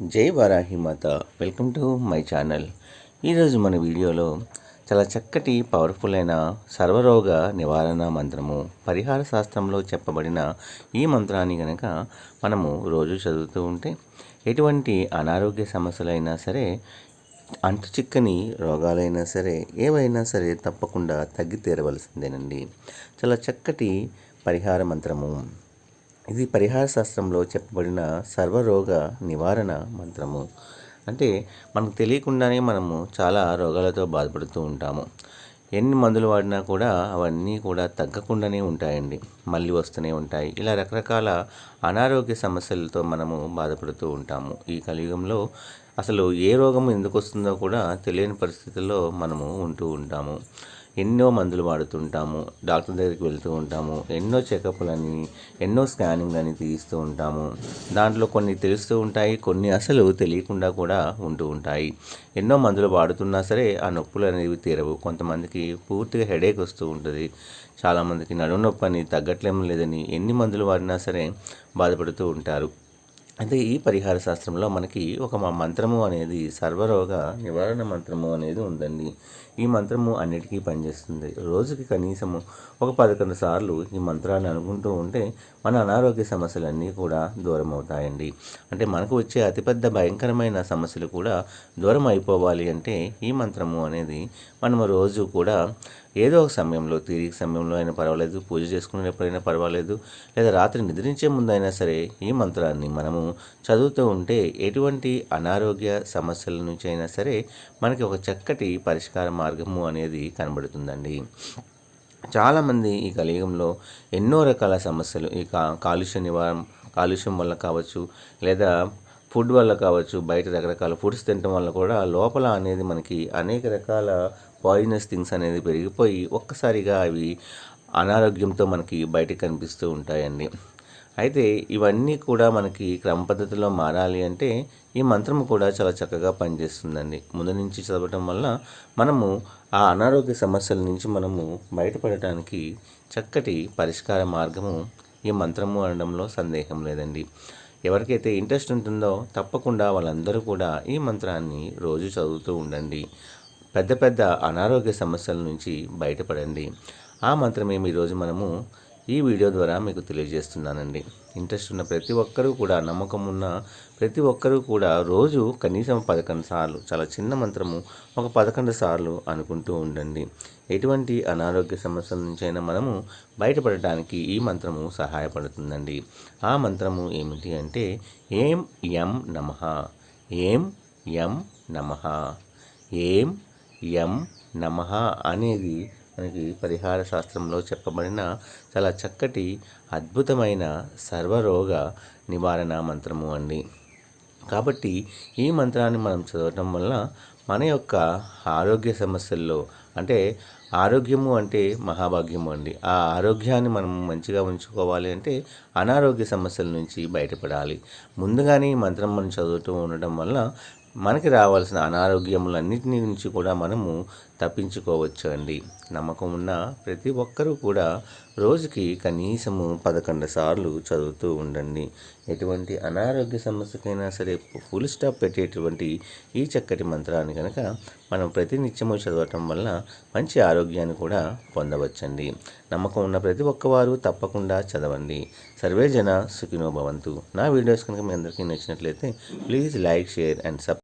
జై వారాహి మాత. Welcome to my channel. ఈరోజు మన వీడియోలో చాలా చక్కటి పవర్ఫుల్ అయిన సర్వరోగ నివారణ మంత్రము పరిహార శాస్త్రంలో చెప్పబడిన ఈ మంత్రాన్ని కనుక మనము రోజు చదువుతూ ఉంటే ఎటువంటి అనారోగ్య సమస్యలైనా సరే అంటు చిక్కని రోగాలైనా సరే ఏవైనా సరే తప్పకుండా తగ్గి తీరవలసిందేనండి. చాలా చక్కటి పరిహార మంత్రము. ఇది పరిహార శాస్త్రంలో చెప్పబడిన సర్వరోగ నివారణ మంత్రము. అంటే మనకు తెలియకుండానే మనము చాలా రోగాలతో బాధపడుతూ ఉంటాము. ఎన్ని మందులు వాడినా కూడా అవన్నీ కూడా తగ్గకుండానే ఉంటాయండి. మళ్ళీ వస్తూనే ఉంటాయి. ఇలా రకరకాల అనారోగ్య సమస్యలతో మనము బాధపడుతూ ఉంటాము. ఈ కలియుగంలో అసలు ఏ రోగం ఎందుకు వస్తుందో కూడా తెలియని పరిస్థితుల్లో మనము ఉంటూ ఉంటాము. ఎన్నో మందులు వాడుతుంటాము డాక్టర్ దగ్గరికి వెళ్తూ ఉంటాము ఎన్నో చెకప్లని ఎన్నో స్కానింగ్లని తీస్తూ ఉంటాము. దాంట్లో కొన్ని తెలుస్తూ ఉంటాయి కొన్ని అసలు తెలియకుండా కూడా ఉంటూ ఉంటాయి. ఎన్నో మందులు వాడుతున్నా సరే ఆ నొప్పులు అనేవి తీరవు. కొంతమందికి పూర్తిగా హెడేక్ వస్తూ ఉంటుంది. చాలామందికి నడుము నొప్పి అని తగ్గట్లేం లేదని ఎన్ని మందులు వాడినా సరే బాధపడుతూ ఉంటారు. అయితే ఈ పరిహార శాస్త్రంలో మనకి ఒక మంత్రము అనేది సర్వరోగ నివారణ మంత్రము అనేది ఉందండి. ఈ మంత్రము అన్నిటికీ పనిచేస్తుంది. రోజుకి కనీసము ఒక పదకొండు సార్లు ఈ మంత్రాన్ని అనుకుంటూ ఉంటే మన అనారోగ్య సమస్యలన్నీ కూడా దూరం అవుతాయండి అంటే మనకు వచ్చే అతిపెద్ద భయంకరమైన సమస్యలు కూడా దూరం అయిపోవాలి అంటే ఈ మంత్రము అనేది మనము రోజు కూడా ఏదో ఒక సమయంలో తీరిక సమయంలో అయినా పర్వాలేదు పూజ చేసుకునేటప్పుడైనా పర్వాలేదు లేదా రాత్రి నిద్రించే ముందైనా సరే ఈ మంత్రాన్ని మనము చదువుతూ ఉంటే ఎటువంటి అనారోగ్య సమస్యల నుంచి అయినా సరే మనకి ఒక చక్కటి పరిష్కార మార్గము అనేది కనబడుతుందండి. చాలామంది ఈ కలియుగంలో ఎన్నో రకాల సమస్యలు ఈ కాలుష్య నివారణ కాలుష్యం వల్ల కావచ్చు లేదా ఫుడ్ వల్ల కావచ్చు బయట రకరకాల ఫుడ్స్ తినడం వల్ల కూడా లోపల అనేది మనకి అనేక రకాల పాయిజనస్ థింగ్స్ అనేది పెరిగిపోయి ఒక్కసారిగా అవి అనారోగ్యంతో మనకి బయటకు కనిపిస్తూ ఉంటాయండి. అయితే ఇవన్నీ కూడా మనకి క్రమ పద్ధతిలో మారాలి అంటే ఈ మంత్రం కూడా చాలా చక్కగా పనిచేస్తుందండి. ముందు నుంచి చదవటం వల్ల మనము ఆ అనారోగ్య సమస్యల నుంచి మనము బయటపడటానికి చక్కటి పరిష్కార మార్గము ఈ మంత్రము అనడంలో సందేహం లేదండి. ఎవరికైతే ఇంట్రెస్ట్ ఉంటుందో తప్పకుండా వాళ్ళందరూ కూడా ఈ మంత్రాన్ని రోజు చదువుతూ ఉండండి. పెద్ద పెద్ద అనారోగ్య సమస్యల నుంచి బయటపడండి. ఆ మంత్రమే ఈరోజు మనము ఈ వీడియో ద్వారా మీకు తెలియజేస్తున్నానండి. ఇంట్రెస్ట్ ఉన్న ప్రతి ఒక్కరూ కూడా నమ్మకం ఉన్న ప్రతి ఒక్కరూ కూడా రోజు కనీసం పదకొండు సార్లు చాలా చిన్న మంత్రము ఒక పదకొండు సార్లు అనుకుంటూ ఉండండి. ఎటువంటి అనారోగ్య సమస్యల నుంచైనా మనము బయటపడటానికి ఈ మంత్రము సహాయపడుతుందండి. ఆ మంత్రము ఏమిటి అంటే ఏం ఎం నమః ఏం ఎం నమః ఏం ఎం నమః అనేది మనకి పరిహార శాస్త్రంలో చెప్పబడిన చాలా చక్కటి అద్భుతమైన సర్వరోగ నివారణ మంత్రము అండి. కాబట్టి ఈ మంత్రాన్ని మనం చదవటం వల్ల మన యొక్క ఆరోగ్య సమస్యల్లో అంటే ఆరోగ్యము అంటే మహాభాగ్యము అండి. ఆ ఆరోగ్యాన్ని మనం మంచిగా ఉంచుకోవాలి అంటే అనారోగ్య సమస్యల నుంచి బయటపడాలి. ముందుగానే ఈ మంత్రం మనం చదువుతూ ఉండటం వల్ల మనకి రావాల్సిన అనారోగ్యములన్నింటినీ నుంచి కూడా మనము తప్పించుకోవచ్చు అండి నమ్మకం ఉన్న ప్రతి ఒక్కరూ కూడా రోజుకి కనీసము పదకొండు సార్లు చదువుతూ ఉండండి. ఎటువంటి అనారోగ్య సమస్యకైనా సరే ఫుల్ స్టాప్ పెట్టేటువంటి ఈ చక్కటి మంత్రాన్ని కనుక మనం ప్రతినిత్యము చదవటం వల్ల మంచి ఆరోగ్యాన్ని కూడా పొందవచ్చండి. నమ్మకం ఉన్న ప్రతి ఒక్కవారు తప్పకుండా చదవండి. సర్వే జన సుఖినో భవంతు. నా వీడియోస్ కనుక మీ అందరికీ నచ్చినట్లయితే please like share and sub